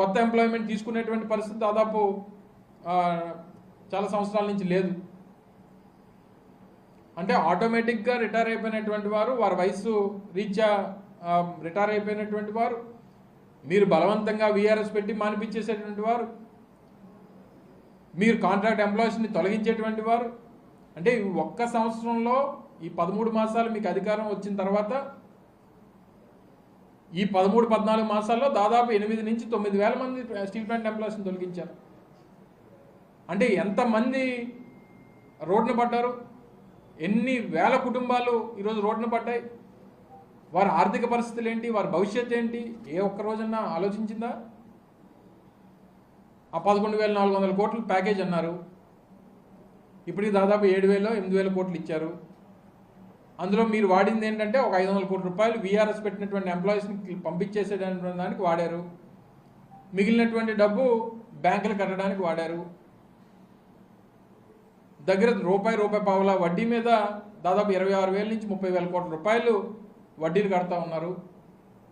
కొత్త ఎంప్లాయ్మెంట్ తీసుకునేటువంటి పరిస్థితి దాదాపు చాలా సంవత్సరాల నుంచి లేదు. అంటే ఆటోమేటిక్గా రిటైర్ అయిపోయినటువంటి వారు వారి వయసు రీత్యా రిటైర్ అయిపోయినటువంటి వారు మీరు బలవంతంగా విఆర్ఎస్ పెట్టి మానిపించేసేటువంటి వారు మీరు కాంట్రాక్ట్ ఎంప్లాయీస్ని తొలగించేటువంటి వారు అంటే ఒక్క సంవత్సరంలో ఈ పదమూడు మాసాలు మీకు అధికారం వచ్చిన తర్వాత ఈ పదమూడు పద్నాలుగు మాసాల్లో దాదాపు ఎనిమిది నుంచి తొమ్మిది వేల మంది స్టీల్ ప్లాంట్ ఎంప్లాయీస్ని తొలగించారు. అంటే ఎంతమంది రోడ్డున పడ్డారు? ఎన్ని వేల కుటుంబాలు ఈరోజు రోడ్డున పడ్డాయి? వారి ఆర్థిక పరిస్థితులు ఏంటి? వారి భవిష్యత్తు ఏంటి? ఏ ఒక్క రోజన్నా ఆలోచించిందా? ఆ పదకొండు వేల నాలుగు వందల కోట్లు ప్యాకేజ్ అన్నారు. ఇప్పటికి దాదాపు ఏడు వేలు ఎనిమిది వేల కోట్లు ఇచ్చారు. అందులో మీరు వాడింది ఏంటంటే ఒక ఐదు వందల కోట్ల రూపాయలు వీఆర్ఎస్ పెట్టినటువంటి ఎంప్లాయీస్ని పంపించేసేటువంటి దానికి వాడారు. మిగిలినటువంటి డబ్బు బ్యాంకులు కట్టడానికి వాడారు. దగ్గర రూపాయి రూపాయి పావుల వడ్డీ మీద దాదాపు ఇరవై ఆరు వేల నుంచి ముప్పై వేల కోట్ల రూపాయలు వడ్డీలు కడతా ఉన్నారు.